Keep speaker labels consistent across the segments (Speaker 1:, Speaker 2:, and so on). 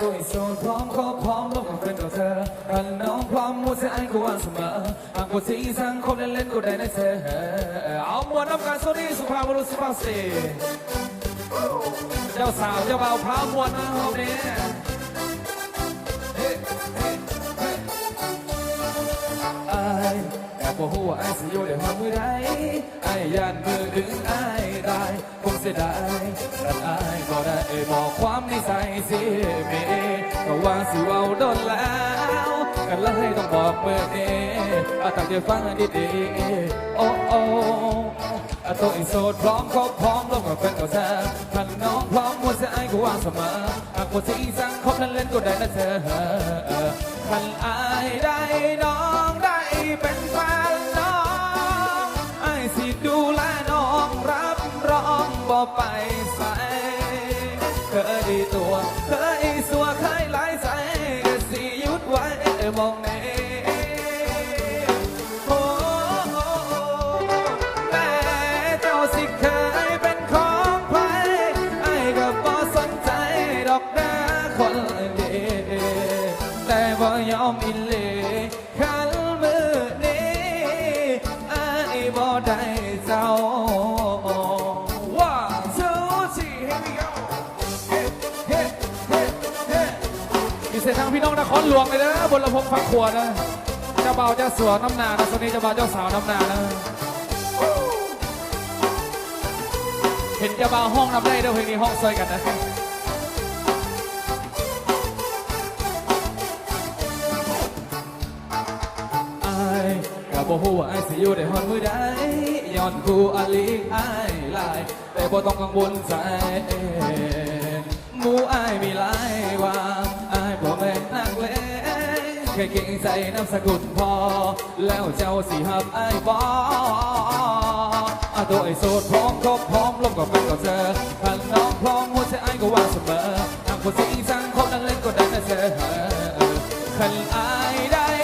Speaker 1: ตัวโสดพร้อมขอพร้อมลงกับเป็นตัวเธอฮันน้องพร้อมหมดเสียไอ้ก็ว่างเสมอหากปวดที่สังคมเล่นๆกูได้นเธอเอามวลน้ำการโซนี่สุภาพบุรุษสุภาพสตรีเจ้าสาวเจ้าบ่าวพร้อมมวลนะห้องนี้ย บอกหัวาอายสิอยู่ได้มามือใดไอายยันมือดึงไอายได้คงเสียดายแต่อายก็ได้บอกความในใจสิเมก็ว่าสิเว้าโดนแล้วกันเลยต้องบอกเมื่อนี้อาตั้งใจฟังดีๆโอ้โอ้อาตัวอีโสดพร้อมครบพร้อมลงกับแฟนกับเธอถ้าน้องพร้อมหมดเสียอายก็ว่างเสมอหากหมดเสียอีสังคบนั้นเล่นก็ได้นะเธอคันอายได้น้องได้ เป็นแฟนน้องไอ้สิดูแลน้องรับรองบ่ไปใส่เคยตัวเคยสัวเคยหลายใส่ก็สิหยุดไว้มองในโอ้แต่เจ้าสิเคยเป็นของใครไอ้ายก็บ่สนใจดอกนะคนดีแต่บ่ยอมอิเล เส้นทางพี่น้องนครหลวงเลยนะบนลำโพงฟังขวดนะเจ้าบ่าวเจ้าสวน้ำนานะสนีเจ้าบ่าวเจ้าสาวน้ำนานะเห็นเจ้าบ่าวห้องน้ำได้เด้วยเพลงนี้ห้องซอยกันนะอายก็บ่ฮู้ว่าอายสิอยู่ได้ฮอดมื้อใดย้อนคู่อาลีกอายหลาย แต่บ่ต้องกังวลใจหมู่อายมีหลายว่า ค่เก่งใจน้ำสกุลพอ แล้วเจ้าสีหับไอ้บอาตัวไอ้โสดพร้อมครบพร้อมลมกับแฟนก็เจอถ้าน้องพร้อมหัวใจอายก็ว่างเสมอทางคนสิสังคมนังเล่นก็ได้นะเธอคันไอ้ได้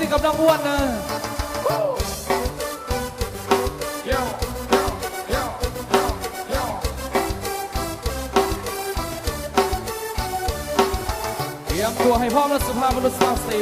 Speaker 1: สิทกับน้องอ้วนนะเตรียมตัวให้พร้อมและสุภาพบุรุษสาวสี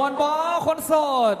Speaker 1: ตรีมวนบอคนโสด